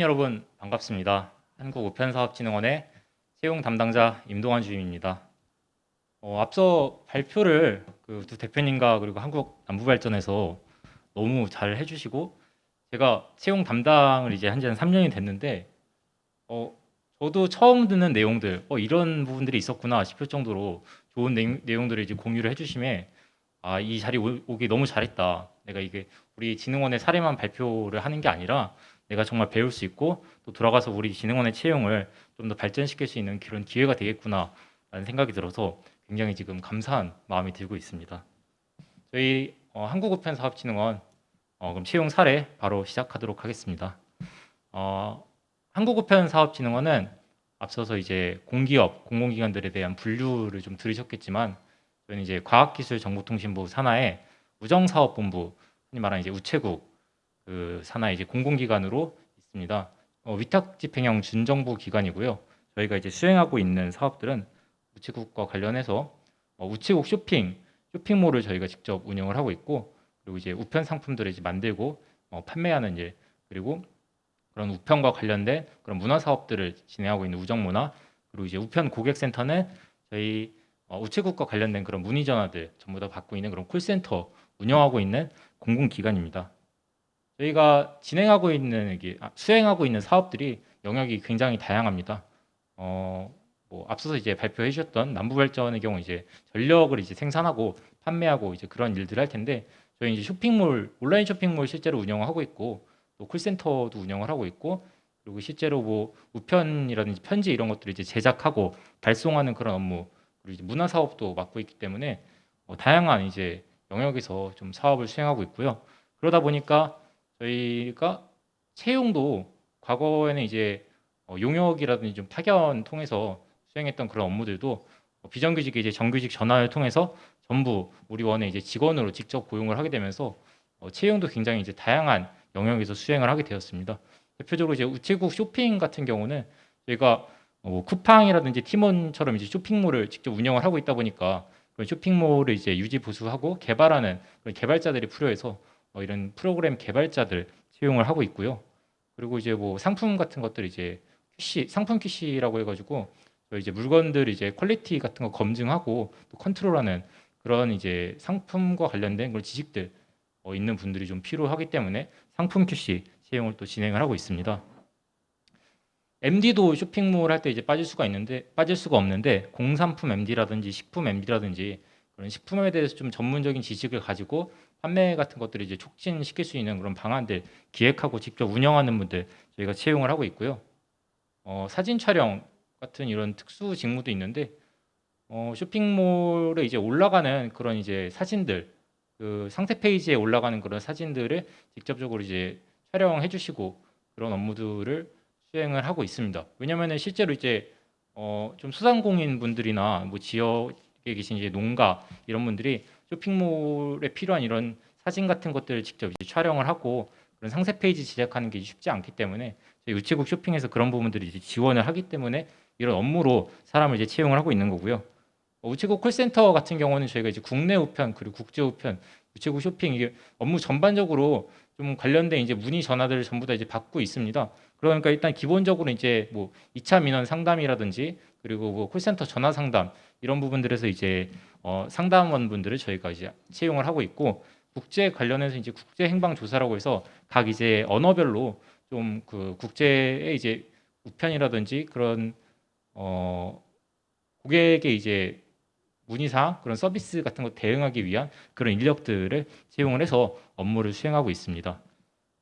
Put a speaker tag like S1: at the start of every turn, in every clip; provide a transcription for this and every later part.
S1: 여러분 반갑습니다. 한국우편사업진흥원의 채용 담당자 임동환 주임입니다. 어, 앞서 발표를 그 두 대표님과 그리고 한국 남부발전에서 너무 잘 해주시고 제가 채용 담당을 이제 한지 한 3년이 됐는데 어, 저도 처음 듣는 내용들 어, 이런 부분들이 있었구나 싶을 정도로 좋은 내용, 내용들을 이제 공유를 해주심에 아, 이 자리 오, 오기 너무 잘했다. 내가 이게 우리 진흥원의 사례만 발표를 하는 게 아니라 내가 정말 배울 수 있고 또 돌아가서 우리 진흥원의 채용을 좀 더 발전시킬 수 있는 그런 기회가 되겠구나라는 생각이 들어서 굉장히 지금 감사한 마음이 들고 있습니다. 저희 어, 한국우편 사업진흥원 어, 그럼 채용 사례 바로 시작하도록 하겠습니다. 어, 한국우편 사업진흥원은 앞서서 이제 공기업, 공공기관들에 대한 분류를 좀 들으셨겠지만 저희는 이제 과학기술정보통신부 산하에 우정사업본부, 흔히 말하는 이제 우체국 그 산하의 이제 공공기관으로 있습니다. 어, 위탁 집행형 준정부 기관이고요. 저희가 이제 수행하고 있는 사업들은 우체국과 관련해서 어, 우체국 쇼핑, 쇼핑몰을 저희가 직접 운영을 하고 있고 그리고 이제 우편 상품들을 이제 만들고 어, 판매하는 일 그리고 그런 우편과 관련된 그런 문화 사업들을 진행하고 있는 우정문화 그리고 이제 우편 고객센터는 저희 어, 우체국과 관련된 그런 문의 전화들 전부 다 받고 있는 그런 콜센터 운영하고 있는 공공기관입니다. 저희가 진행하고 있는 이게 아, 수행하고 있는 사업들이 영역이 굉장히 다양합니다. 어, 뭐 앞서서 이제 발표해 주셨던 남부발전의 경우 이제 전력을 이제 생산하고 판매하고 이제 그런 일들을 할 텐데 저희 이제 쇼핑몰 온라인 쇼핑몰 실제로 운영하고 있고 또 콜센터도 운영을 하고 있고 그리고 실제로 뭐 우편이라든지 편지 이런 것들을 이제 제작하고 발송하는 그런 업무 그리고 이제 문화 사업도 맡고 있기 때문에 어, 다양한 이제 영역에서 좀 사업을 수행하고 있고요. 그러다 보니까 저희가 채용도 과거에는 이제 어, 용역이라든지 좀 파견 통해서 수행했던 그런 업무들도 어, 비정규직 이제 정규직 전환을 통해서 전부 우리 원에 이제 직원으로 직접 고용을 하게 되면서 어, 채용도 굉장히 이제 다양한 영역에서 수행을 하게 되었습니다. 대표적으로 이제 우체국 쇼핑 같은 경우는 저희가 어, 뭐 쿠팡이라든지 티몬처럼 이제 쇼핑몰을 직접 운영을 하고 있다 보니까 그런 쇼핑몰을 이제 유지 보수하고 개발하는 개발자들이 필요해서 어, 이런 프로그램 개발자들 채용을 하고 있고요. 그리고 이제 뭐 상품 같은 것들 이제 QC 상품 QC라고 해가지고 이제 물건들 이제 퀄리티 같은 거 검증하고 또 컨트롤하는 그런 이제 상품과 관련된 그런 지식들 어, 있는 분들이 좀 필요하기 때문에 상품 QC 채용을 또 진행을 하고 있습니다. MD도 쇼핑몰 할 때 이제 빠질 수가 있는데 빠질 수가 없는데 공산품 MD라든지 식품 MD라든지 그런 식품에 대해서 좀 전문적인 지식을 가지고 판매 같은 것들을 이제 촉진시킬 수 있는 그런 방안들 기획하고 직접 운영하는 분들 저희가 채용을 하고 있고요. 어, 사진 촬영 같은 이런 특수 직무도 있는데 어, 쇼핑몰에 이제 올라가는 그런 이제 사진들 그 상세 페이지에 올라가는 그런 사진들을 직접적으로 이제 촬영해 주시고 그런 업무들을 수행을 하고 있습니다. 왜냐하면 실제로 이제 어, 좀 소상공인 분들이나 뭐 지역에 계신 이제 농가 이런 분들이 쇼핑몰에 필요한 이런 사진 같은 것들을 직접 촬영을 하고 그런 상세 페이지 제작하는 게 쉽지 않기 때문에 저희 우체국 쇼핑에서 그런 부분들을 이제 지원을 하기 때문에 이런 업무로 사람을 이제 채용을 하고 있는 거고요. 어, 우체국 콜센터 같은 경우는 저희가 이제 국내 우편 그리고 국제 우편, 우체국 쇼핑 이게 업무 전반적으로 좀 관련된 이제 문의 전화들을 전부 다 이제 받고 있습니다. 그러니까 일단 기본적으로 이제 뭐 2차 민원 상담이라든지 그리고 뭐 콜센터 전화 상담 이런 부분들에서 이제 어, 상담원 분들을 저희가 이제 채용을 하고 있고 국제 관련해서 이제 국제 행방 조사라고 해서 각 이제 언어별로 좀 그 국제의 이제 우편이라든지 그런 어 고객의 이제 문의사항 그런 서비스 같은 거 대응하기 위한 그런 인력들을 채용을 해서 업무를 수행하고 있습니다.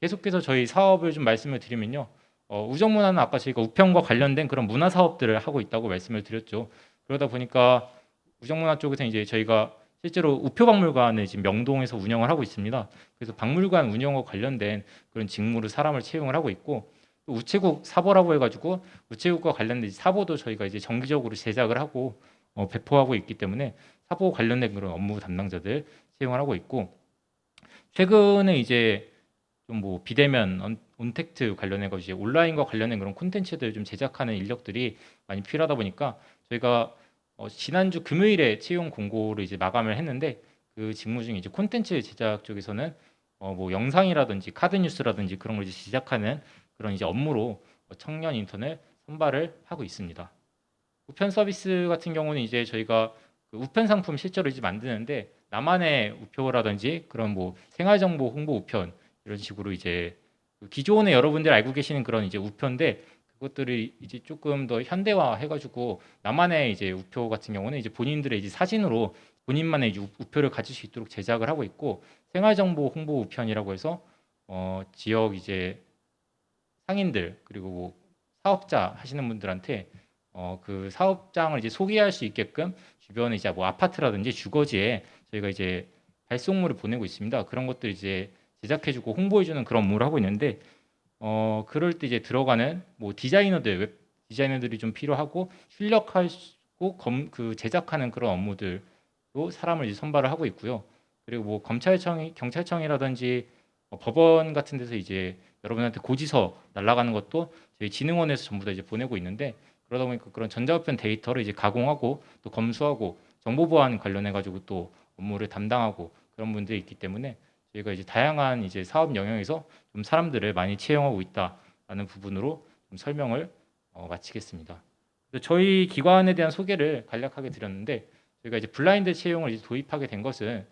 S1: 계속해서 저희 사업을 좀 말씀을 드리면요. 어, 우정문화는 아까 저희가 우편과 관련된 그런 문화 사업들을 하고 있다고 말씀을 드렸죠. 그러다 보니까 우정문화 쪽에서 이제 저희가 실제로 우표박물관을 지금 명동에서 운영을 하고 있습니다. 그래서 박물관 운영과 관련된 그런 직무를 사람을 채용을 하고 있고 또 우체국 사보라고 해가지고 우체국과 관련된 사보도 저희가 이제 정기적으로 제작을 하고 어, 배포하고 있기 때문에 사보 관련된 그런 업무 담당자들 채용을 하고 있고 최근에 이제 좀 뭐 비대면 언- 온택트 관련해 가지고 이제 온라인과 관련된 그런 콘텐츠들 좀 제작하는 인력들이 많이 필요하다 보니까 저희가 어, 지난주 금요일에 채용 공고를 이제 마감을 했는데 그 직무 중에 이제 콘텐츠 제작 쪽에서는 어, 뭐 영상이라든지 카드 뉴스라든지 그런 걸 이제 제작하는 그런 이제 업무로 어, 청년 인턴을 선발을 하고 있습니다. 우편 서비스 같은 경우는 이제 저희가 그 우편 상품 실제로 이제 만드는데 나만의 우표라든지 그런 뭐 생활 정보 홍보 우편 이런 식으로 이제 그 기존에 여러분들 알고 계시는 그런 이제 우표인데 그것들을 이제 조금 더 현대화 해가지고 나만의 이제 우표 같은 경우는 이제 본인들의 이제 사진으로 본인만의 우표를 가질 수 있도록 제작을 하고 있고 생활정보 홍보 우편이라고 해서 어 지역 이제 상인들 그리고 뭐 사업자 하시는 분들한테 어 그 사업장을 이제 소개할 수 있게끔 주변에 이제 뭐 아파트라든지 주거지에 저희가 이제 발송물을 보내고 있습니다. 그런 것들 이제 제작해주고 홍보해주는 그런 업무를 하고 있는데 어 그럴 때 이제 들어가는 뭐 디자이너들 웹 디자이너들이 좀 필요하고 출력하고 검 그 제작하는 그런 업무들도 사람을 이제 선발을 하고 있고요. 그리고 뭐 검찰청 경찰청이라든지 뭐 법원 같은 데서 이제 여러분한테 고지서 날라가는 것도 저희 진흥원에서 전부 다 이제 보내고 있는데 그러다 보니까 그런 전자우편 데이터를 이제 가공하고 또 검수하고 정보 보안 관련해 가지고 또 업무를 담당하고 그런 분들이 있기 때문에 저희가 이제 다양한 이제 사업 영역에서 좀 사람들을 많이 채용하고 있다라는 부분으로 좀 설명을 어, 마치겠습니다. 저희 기관에 대한 소개를 간략하게 드렸는데 저희가 이제 블라인드 채용을 이제 도입하게 된 것은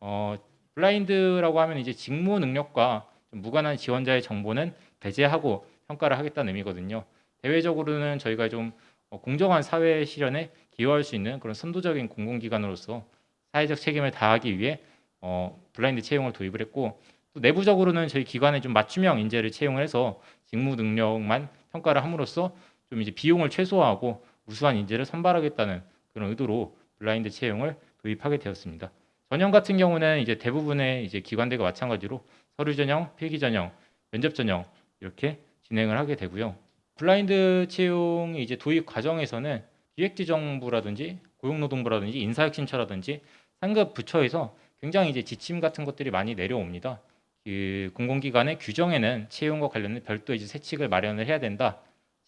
S1: 어, 블라인드라고 하면 이제 직무 능력과 좀 무관한 지원자의 정보는 배제하고 평가를 하겠다는 의미거든요. 대외적으로는 저희가 좀 어, 공정한 사회 실현에 기여할 수 있는 그런 선도적인 공공기관으로서 사회적 책임을 다하기 위해 어, 블라인드 채용을 도입을 했고 또 내부적으로는 저희 기관에 좀 맞춤형 인재를 채용을 해서 직무 능력만 평가를 함으로써 좀 이제 비용을 최소화하고 우수한 인재를 선발하겠다는 그런 의도로 블라인드 채용을 도입하게 되었습니다. 전형 같은 경우는 이제 대부분의 이제 기관들과 마찬가지로 서류 전형, 필기 전형, 면접 전형 이렇게 진행을 하게 되고요. 블라인드 채용이 이제 도입 과정에서는 기획지정부라든지 고용노동부라든지 인사혁신처라든지 상급 부처에서 굉장히 이제 지침 같은 것들이 많이 내려옵니다. 그 공공기관의 규정에는 채용과 관련된 별도 이제 세칙을 마련을 해야 된다.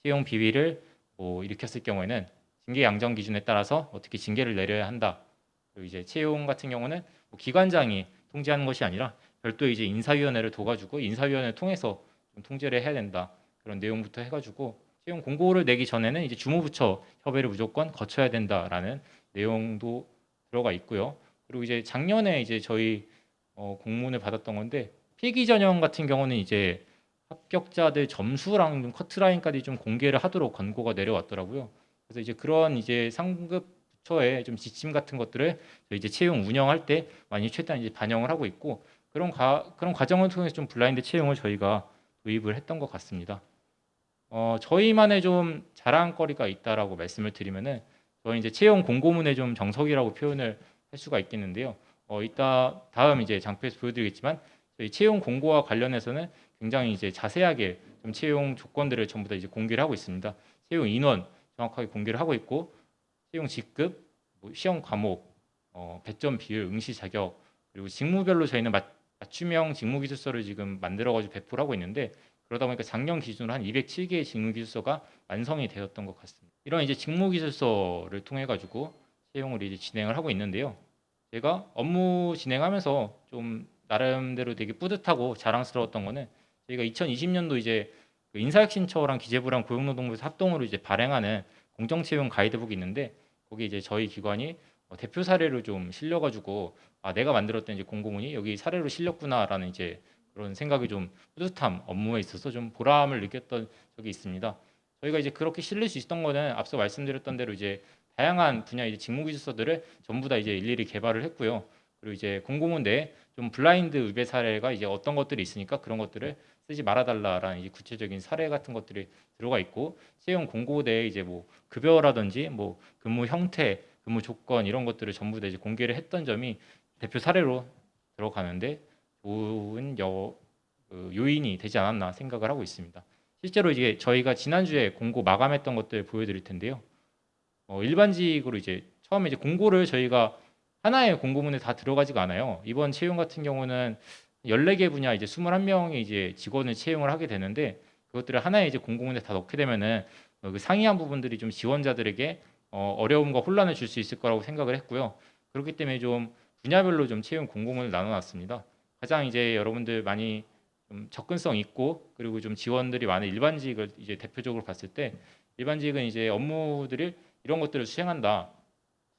S1: 채용 비위를 뭐 일으켰을 경우에는 징계 양정 기준에 따라서 어떻게 징계를 내려야 한다. 그리고 이제 채용 같은 경우는 뭐 기관장이 통제하는 것이 아니라 별도 이제 인사위원회를 둬가지고 인사위원회를 통해서 좀 통제를 해야 된다. 그런 내용부터 해가지고 채용 공고를 내기 전에는 이제 주무부처 협의를 무조건 거쳐야 된다라는 내용도 들어가 있고요. 그리고 이제 작년에 이제 저희 어, 공문을 받았던 건데 필기 전형 같은 경우는 이제 합격자들 점수랑 좀 커트라인까지 좀 공개를 하도록 권고가 내려왔더라고요. 그래서 이제 그런 이제 상급 부처의 좀 지침 같은 것들을 이제 채용 운영할 때 많이 최대한 이제 반영을 하고 있고 그런 과 그런 과정을 통해서 좀 블라인드 채용을 저희가 도입을 했던 것 같습니다. 어, 저희만의 좀 자랑거리가 있다라고 말씀을 드리면은 저희 이제 채용 공고문의 좀 정석이라고 표현을 할 수가 있겠는데요. 어, 이따 다음 이제 장표에서 보여드리겠지만 저희 채용 공고와 관련해서는 굉장히 이제 자세하게 좀 채용 조건들을 전부 다 이제 공개를 하고 있습니다. 채용 인원 정확하게 공개를 하고 있고 채용 직급, 뭐 시험 과목, 어, 배점 비율, 응시 자격 그리고 직무별로 저희는 맞, 맞춤형 직무 기술서를 지금 만들어 가지고 배포를 하고 있는데 그러다 보니까 작년 기준으로 한 207개의 직무 기술서가 완성이 되었던 것 같습니다. 이런 이제 직무 기술서를 통해 가지고 채용을 이제 진행을 하고 있는데요. 제가 업무 진행하면서 좀 나름대로 되게 뿌듯하고 자랑스러웠던 거는 저희가 2020년도 이제 그 인사혁신처랑 기재부랑 고용노동부에서 합동으로 이제 발행하는 공정채용 가이드북이 있는데 거기 이제 저희 기관이 어, 대표 사례로 좀 실려가지고 아 내가 만들었던 이제 공고문이 여기 사례로 실렸구나라는 이제 그런 생각이 좀 뿌듯함 업무에 있어서 좀 보람을 느꼈던 적이 있습니다. 저희가 이제 그렇게 실릴 수 있었던 거는 앞서 말씀드렸던 대로 이제 다양한 분야 이제 직무 기술서들을 전부 다 이제 일일이 개발을 했고요. 그리고 이제 공고문 내에 좀 블라인드 의뢰 사례가 이제 어떤 것들이 있으니까 그런 것들을 쓰지 말아달라라는 이제 구체적인 사례 같은 것들이 들어가 있고 채용 공고 내에 이제 뭐 급여라든지 뭐 근무 형태, 근무 조건 이런 것들을 전부 다 이제 공개를 했던 점이 대표 사례로 들어가는데 좋은 여, 그 요인이 되지 않았나 생각을 하고 있습니다. 실제로 이제 저희가 지난주에 공고 마감했던 것들 보여드릴 텐데요. 어, 일반직으로 이제 처음에 이제 공고를 저희가 하나의 공고문에 다 들어가지가 않아요. 이번 채용 같은 경우는 14개 분야 이제 21명의 이제 직원을 채용을 하게 되는데 그것들을 하나의 이제 공고문에 다 넣게 되면은 어, 그 상이한 부분들이 좀 지원자들에게 어, 어려움과 혼란을 줄 수 있을 거라고 생각을 했고요. 그렇기 때문에 좀 분야별로 좀 채용 공고문을 나눠놨습니다. 가장 이제 여러분들 많이 좀 접근성 있고 그리고 좀 지원들이 많은 일반직을 이제 대표적으로 봤을 때 일반직은 이제 업무들을 이런 것들을 수행한다.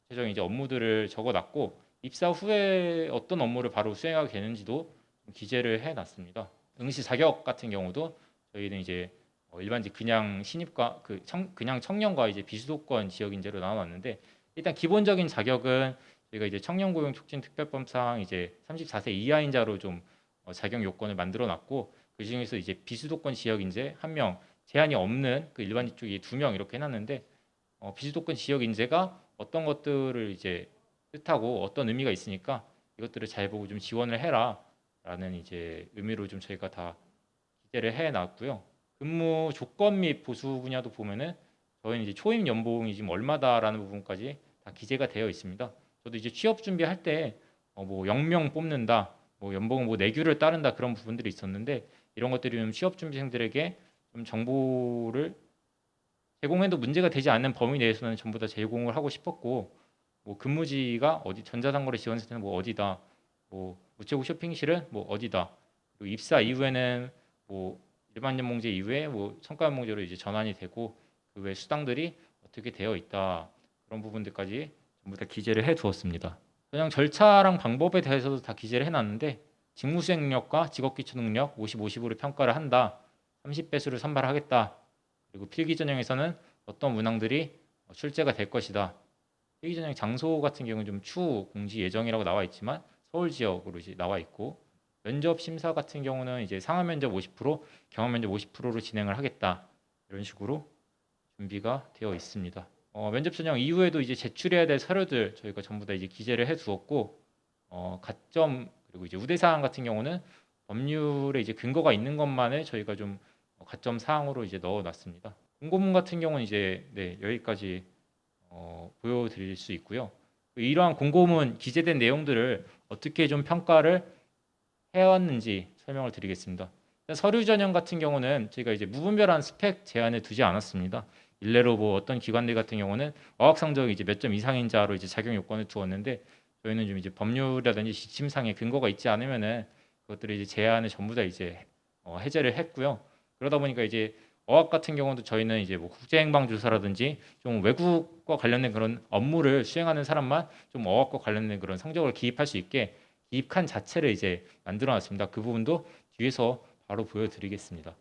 S1: 최종적인 이제 업무들을 적어놨고 입사 후에 어떤 업무를 바로 수행하게 되는지도 기재를 해놨습니다. 응시 자격 같은 경우도 저희는 이제 어, 일반직 그냥 신입과 그 청, 그냥 청년과 이제 비수도권 지역 인재로 나눠놨는데 일단 기본적인 자격은 저희가 이제 청년 고용 촉진 특별법상 이제 34세 이하인 자로 좀 어, 자격 요건을 만들어놨고 그 중에서 이제 비수도권 지역 인재 한 명 제한이 없는 그 일반직 쪽이 두 명 이렇게 해놨는데 어, 비수도권 지역 인재가 어떤 것들을 이제 뜻하고 어떤 의미가 있으니까 이것들을 잘 보고 좀 지원을 해라라는 이제 의미로 좀 저희가 다 기재를 해 놨고요. 근무 조건 및 보수 분야도 보면은 저희는 이제 초임 연봉이 지금 얼마다라는 부분까지 다 기재가 되어 있습니다. 저도 이제 취업 준비할 때 뭐 영명 뽑는다, 뭐 연봉 뭐 내규를 따른다 그런 부분들이 있었는데 이런 것들이 좀 취업 준비생들에게 좀 정보를 제공해도 문제가 되지 않는 범위 내에서는 전부 다 제공을 하고 싶었고 뭐 근무지가 어디 전자상거래 지원센터는 뭐 어디다 뭐 우체국 쇼핑실은 뭐 어디다 그리고 입사 이후에는 뭐 일반 연봉제 이후에 뭐 성과 연봉제로 이제 전환이 되고 그 외 수당들이 어떻게 되어 있다 그런 부분들까지 전부 다 기재를 해 두었습니다. 그냥 절차랑 방법에 대해서도 다 기재를 해놨는데 직무 수행 능력과 직업 기초 능력 50, 50으로 평가를 한다. 30배수를 선발하겠다. 그리고 필기 전형에서는 어떤 문항들이 출제가 될 것이다. 필기 전형 장소 같은 경우는 좀 추후 공지 예정이라고 나와 있지만 서울 지역으로 이제 나와 있고 면접 심사 같은 경우는 이제 상하 면접 50%, 경험 면접 50%로 진행을 하겠다. 이런 식으로 준비가 되어 있습니다. 어, 면접 전형 이후에도 이제 제출해야 될 서류들 저희가 전부 다 이제 기재를 해 두었고 어, 가점 그리고 이제 우대 사항 같은 경우는 법률에 이제 근거가 있는 것만을 저희가 좀 가점 사항으로 이제 넣어 놨습니다. 공고문 같은 경우는 이제 네, 여기까지 어, 보여드릴 수 있고요. 이러한 공고문 기재된 내용들을 어떻게 좀 평가를 해왔는지 설명을 드리겠습니다. 서류 전형 같은 경우는 저희가 이제 무분별한 스펙 제한을 두지 않았습니다. 일례로 뭐 어떤 기관들 같은 경우는 어학 성적이 이제 몇 점 이상인 자로 이제 자격 요건을 두었는데 저희는 좀 이제 법률이라든지 지침상에 근거가 있지 않으면은 그것들을 이제 제한을 전부 다 이제 어, 해제를 했고요. 그러다 보니까 이제 어학 같은 경우도 저희는 이제 뭐 국제행방조사라든지 좀 외국과 관련된 그런 업무를 수행하는 사람만 좀 어학과 관련된 그런 성적을 기입할 수 있게 기입칸 자체를 이제 만들어놨습니다. 그 부분도 뒤에서 바로 보여드리겠습니다.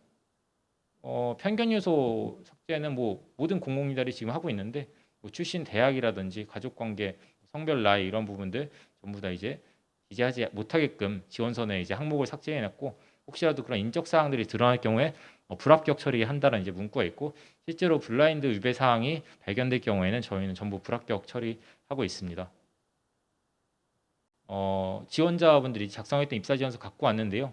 S1: 어, 편견 요소 삭제는 뭐 모든 공공기관이 지금 하고 있는데 뭐 출신 대학이라든지 가족관계, 성별 나이 이런 부분들 전부 다 이제 기재하지 못하게끔 지원서에 이제 항목을 삭제해놨고 혹시라도 그런 인적 사항들이 드러날 경우에 어, 불합격 처리한다는 이제 문구가 있고 실제로 블라인드 위배 사항이 발견될 경우에는 저희는 전부 불합격 처리하고 있습니다. 어, 지원자분들이 작성했던 입사 지원서 갖고 왔는데요.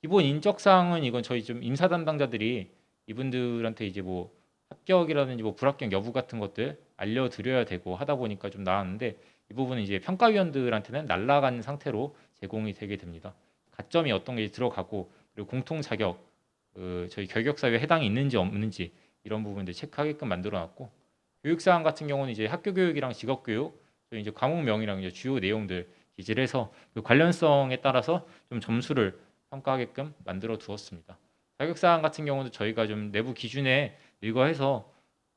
S1: 기본 인적 사항은 이건 저희 좀 인사 담당자들이 이분들한테 이제 뭐 합격이라든지 뭐 불합격 여부 같은 것들 알려드려야 되고 하다 보니까 좀 나왔는데 이 부분은 이제 평가위원들한테는 날라간 상태로 제공이 되게 됩니다. 가점이 어떤 게 들어가고 그리고 공통 자격 그 저희 결격 사유에 해당이 있는지 없는지 이런 부분들 체크하게끔 만들어놨고 교육 사항 같은 경우는 이제 학교 교육이랑 직업 교육 저희 이제 과목명이랑 이제 주요 내용들 기재를 해서 그 관련성에 따라서 좀 점수를 평가하게끔 만들어 두었습니다. 자격 사항 같은 경우도 저희가 좀 내부 기준에 일거해서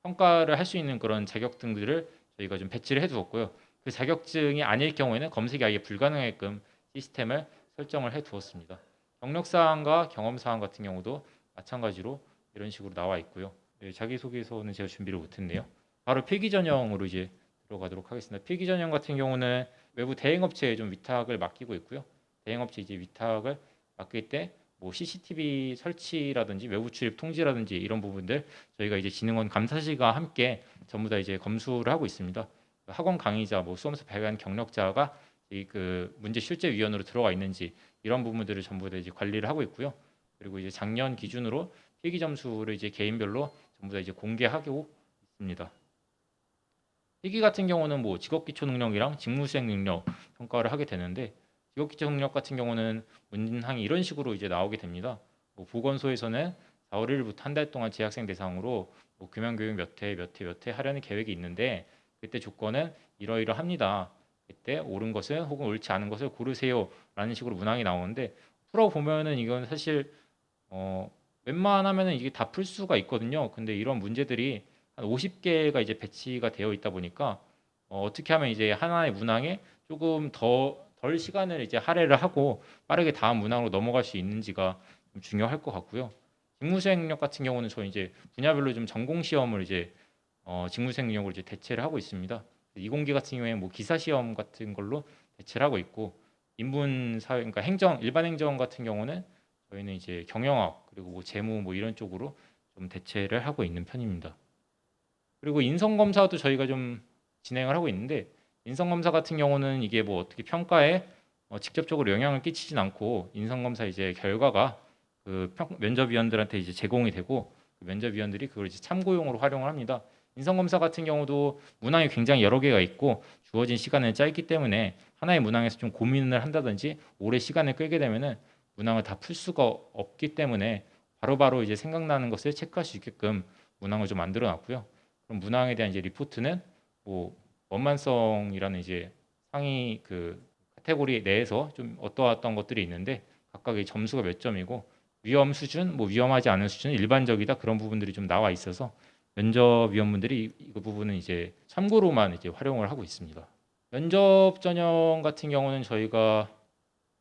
S1: 평가를 할 수 있는 그런 자격증들을 저희가 좀 배치를 해두었고요. 그 자격증이 아닐 경우에는 검색이 아예 불가능하게끔 시스템을 설정을 해 두었습니다. 경력 사항과 경험 사항 같은 경우도 마찬가지로 이런 식으로 나와 있고요. 네, 자기소개서는 제가 준비를 못했네요. 바로 필기 전형으로 이제 들어가도록 하겠습니다. 필기 전형 같은 경우는 외부 대행업체에 좀 위탁을 맡기고 있고요. 대행업체 이제 위탁을 맡길 때 뭐 CCTV 설치라든지 외부 출입 통지라든지 이런 부분들 저희가 이제 진흥원 감사실과 함께 전부 다 이제 검수를 하고 있습니다. 학원 강의자, 뭐 수험서 발간 경력자가 이 그 문제 실제 위원으로 들어가 있는지 이런 부분들을 전부 다 이제 관리를 하고 있고요. 그리고 이제 작년 기준으로 필기 점수를 이제 개인별로 전부 다 이제 공개하고 있습니다. 필기 같은 경우는 뭐 직업 기초 능력이랑 직무 수행 능력 평가를 하게 되는데 직업 기초 능력 같은 경우는 문항이 이런 식으로 이제 나오게 됩니다. 뭐 보건소에서는 4월 1일부터 한 달 동안 재학생 대상으로 뭐 교면 교육 몇 회, 몇 회, 몇 회 하려는 계획이 있는데 그때 조건은 이러이러합니다. 그때 옳은 것을 혹은 옳지 않은 것을 고르세요라는 식으로 문항이 나오는데 풀어 보면은 이건 사실 어 웬만하면은 이게 다 풀 수가 있거든요. 근데 이런 문제들이 한 50개가 이제 배치가 되어 있다 보니까 어, 어떻게 하면 이제 하나의 문항에 조금 더 덜 시간을 이제 할애를 하고 빠르게 다음 문항으로 넘어갈 수 있는지가 좀 중요할 것 같고요. 직무수행 능력 같은 경우는 저희 이제 분야별로 좀 전공 시험을 이제 어, 직무수행 능력으로 이제 대체를 하고 있습니다. 이공기 같은 경우에 뭐 기사 시험 같은 걸로 대체를 하고 있고 인문 사회 그러니까 행정 일반 행정 같은 경우는 저희는 이제 경영학 그리고 뭐 재무 뭐 이런 쪽으로 좀 대체를 하고 있는 편입니다. 그리고 인성 검사도 저희가 좀 진행을 하고 있는데 인성 검사 같은 경우는 이게 뭐 어떻게 평가에 어, 직접적으로 영향을 끼치진 않고 인성 검사 이제 결과가 그 평- 면접위원들한테 이제 제공이 되고 그 면접위원들이 그걸 이제 참고용으로 활용을 합니다. 인성 검사 같은 경우도 문항이 굉장히 여러 개가 있고 주어진 시간은 짧기 때문에 하나의 문항에서 좀 고민을 한다든지 오래 시간을 끌게 되면은 문항을 다 풀 수가 없기 때문에 바로 바로 이제 생각나는 것을 체크할 수 있게끔 문항을 좀 만들어 놨고요. 그럼 문항에 대한 이제 리포트는 뭐 원만성이라는 이제 상위 그 카테고리 내에서 좀 어떠했던 것들이 있는데 각각의 점수가 몇 점이고 위험 수준, 뭐 위험하지 않은 수준, 일반적이다 그런 부분들이 좀 나와 있어서 면접위원분들이 이- 이 부분은 이제 참고로만 이제 활용을 하고 있습니다. 면접 전형 같은 경우는 저희가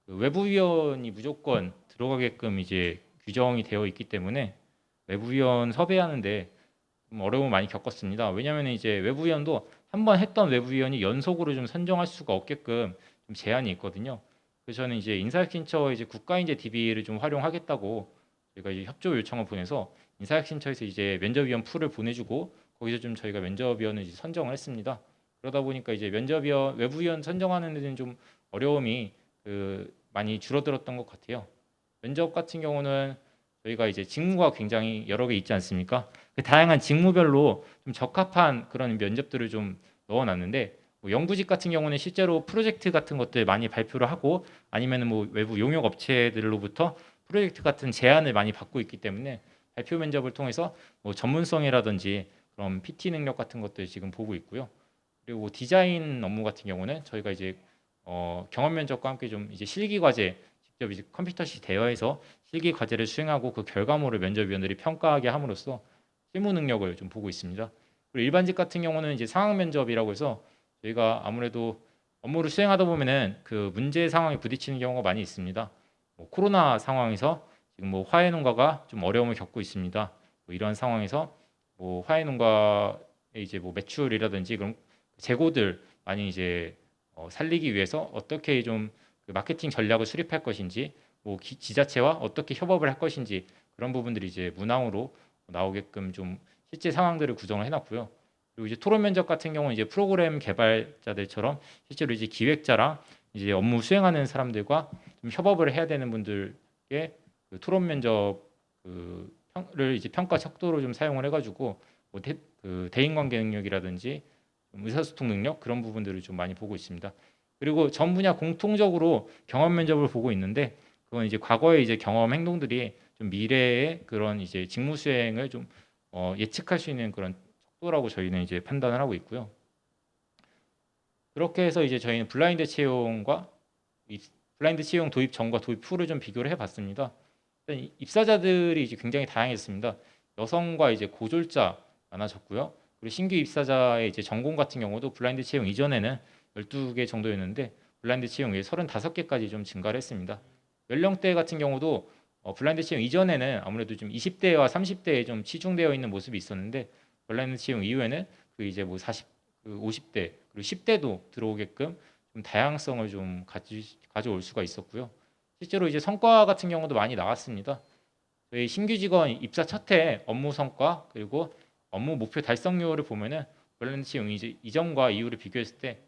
S1: 그 외부위원이 무조건 들어가게끔 이제 규정이 되어 있기 때문에 외부위원 섭외하는데 좀 어려움을 많이 겪었습니다. 왜냐하면 이제 외부위원도 한 번 했던 외부위원이 연속으로 좀 선정할 수가 없게끔 좀 제한이 있거든요. 그래서 저는 이제 인사혁신처 이제 국가인재 DB를 좀 활용하겠다고 저희가 이제 협조 요청을 보내서 인사혁신처에서 이제 면접위원 풀을 보내주고 거기서 좀 저희가 면접위원을 선정을 했습니다. 그러다 보니까 이제 면접위원 외부위원 선정하는 데는 좀 어려움이 그 많이 줄어들었던 것 같아요. 면접 같은 경우는 저희가 이제 직무가 굉장히 여러 개 있지 않습니까? 그 다양한 직무별로 좀 적합한 그런 면접들을 좀 넣어놨는데 뭐 연구직 같은 경우는 실제로 프로젝트 같은 것들 많이 발표를 하고 아니면은 뭐 외부 용역 업체들로부터 프로젝트 같은 제안을 많이 받고 있기 때문에 발표 면접을 통해서 뭐 전문성이라든지 그런 PT 능력 같은 것들 지금 보고 있고요. 그리고 디자인 업무 같은 경우는 저희가 이제 어, 경험 면접과 함께 좀 이제 실기 과제 직접 이제 컴퓨터시 대여해서 실기 과제를 수행하고 그 결과물을 면접위원들이 평가하게 함으로써 실무 능력을 좀 보고 있습니다. 그리고 일반직 같은 경우는 이제 상황 면접이라고 해서 저희가 아무래도 업무를 수행하다 보면은 그 문제 상황에 부딪히는 경우가 많이 있습니다. 뭐 코로나 상황에서 지금 뭐 화해 농가가 좀 어려움을 겪고 있습니다. 뭐 이런 상황에서 뭐 화해 농가의 이제 뭐 매출이라든지 그런 재고들 많이 이제 어, 살리기 위해서 어떻게 좀 그 마케팅 전략을 수립할 것인지 뭐 기- 지자체와 어떻게 협업을 할 것인지 그런 부분들이 이제 문항으로 나오게끔 좀 실제 상황들을 구성을 해놨고요. 그리고 이제 토론 면접 같은 경우는 이제 프로그램 개발자들처럼 실제로 이제 기획자랑 이제 업무 수행하는 사람들과 좀 협업을 해야 되는 분들께 그 토론 면접 그 평을 이제 평가 척도로 좀 사용을 해가지고 뭐 대, 그 대인관계 능력이라든지 좀 의사소통 능력 그런 부분들을 좀 많이 보고 있습니다. 그리고 전 분야 공통적으로 경험 면접을 보고 있는데 그건 이제 과거의 이제 경험 행동들이 좀 미래의 그런 이제 직무 수행을 좀 어, 예측할 수 있는 그런 척도라고 저희는 이제 판단을 하고 있고요. 그렇게 해서 이제 저희는 블라인드 채용과 이 블라인드 채용 도입 전과 도입 후를 좀 비교를 해봤습니다. 이- 입사자들이 이제 굉장히 다양했습니다. 여성과 이제 고졸자 많아졌고요. 그리고 신규 입사자의 이제 전공 같은 경우도 블라인드 채용 이전에는 12개 정도였는데 블라인드 채용 이제 35개까지 좀 증가를 했습니다. 연령대 같은 경우도 어, 블라인드 채용 이전에는 아무래도 좀 20대와 30대에 좀 치중되어 있는 모습이 있었는데 블라인드 채용 이후에는 그 이제 뭐 40, 그 50대 그리고 10대도 들어오게끔 좀 다양성을 좀 가지, 가져올 수가 있었고요. 실제로 이제 성과 같은 경우도 많이 나왔습니다. 저희 신규 직원 입사 첫 해 업무 성과 그리고 업무 목표 달성률을 보면은 이제 이전과 이후를 비교했을 때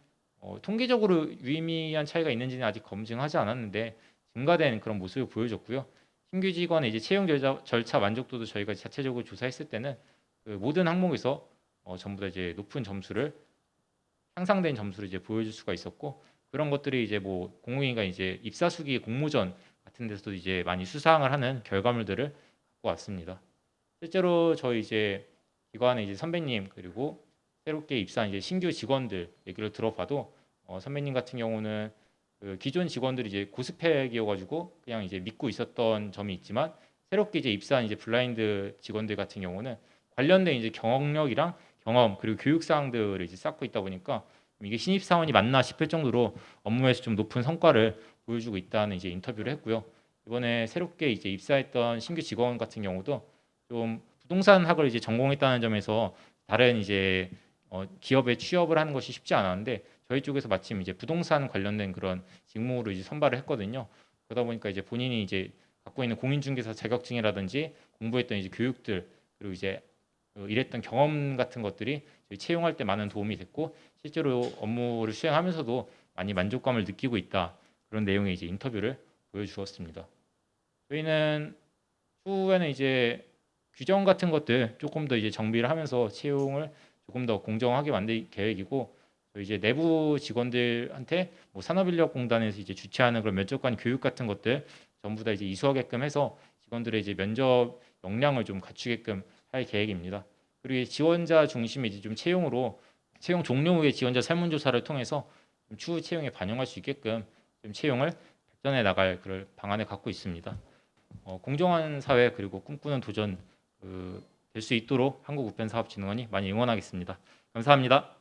S1: 어, 통계적으로 유의미한 차이가 있는지는 아직 검증하지 않았는데 증가된 그런 모습을 보여줬고요. 신규 직원의 이제 채용 절차, 절차 만족도도 저희가 자체적으로 조사했을 때는 그 모든 항목에서 어, 전부 다 이제 높은 점수를 향상된 점수를 이제 보여줄 수가 있었고 그런 것들이 이제 뭐 공무위가 이제 입사 수기 공모전 같은 데서도 이제 많이 수상을 하는 결과물들을 갖고 왔습니다. 실제로 저희 이제 기관의 이제 선배님 그리고 새롭게 입사한 이제 신규 직원들 얘기를 들어봐도 어, 선배님 같은 경우는 그 기존 직원들이 이제 고스펙이어가지고 그냥 이제 믿고 있었던 점이 있지만 새롭게 이제 입사한 이제 블라인드 직원들 같은 경우는 관련된 이제 경력이랑 경험 그리고 교육 사항들을 이제 쌓고 있다 보니까 이게 신입 사원이 맞나 싶을 정도로 업무에서 좀 높은 성과를 보여주고 있다는 이제 인터뷰를 했고요. 이번에 새롭게 이제 입사했던 신규 직원 같은 경우도 좀 부동산 학을 이제 전공했다는 점에서 다른 이제 어, 기업에 취업을 하는 것이 쉽지 않았는데 저희 쪽에서 마침 이제 부동산 관련된 그런 직무로 이제 선발을 했거든요. 그러다 보니까 이제 본인이 이제 갖고 있는 공인중개사 자격증이라든지 공부했던 이제 교육들 그리고 이제 어, 일했던 경험 같은 것들이 채용할 때 많은 도움이 됐고 실제로 업무를 수행하면서도 많이 만족감을 느끼고 있다 그런 내용의 이제 인터뷰를 보여주었습니다. 저희는 추후에는 이제 규정 같은 것들 조금 더 이제 정비를 하면서 채용을 조금 더 공정하게 만들 계획이고 또 이제 내부 직원들한테 뭐 산업인력공단에서 이제 주최하는 그런 면접관 교육 같은 것들 전부 다 이제 이수하게끔 해서 직원들의 이제 면접 역량을 좀 갖추게끔 할 계획입니다. 그리고 이 지원자 중심의 좀 채용으로 채용 종료 후에 지원자 설문조사를 통해서 좀 추후 채용에 반영할 수 있게끔 좀 채용을 발전해 나갈 그럴 방안을 갖고 있습니다. 어, 공정한 사회 그리고 꿈꾸는 도전 그, 될 수 있도록 한국우편사업진흥원이 많이 응원하겠습니다. 감사합니다.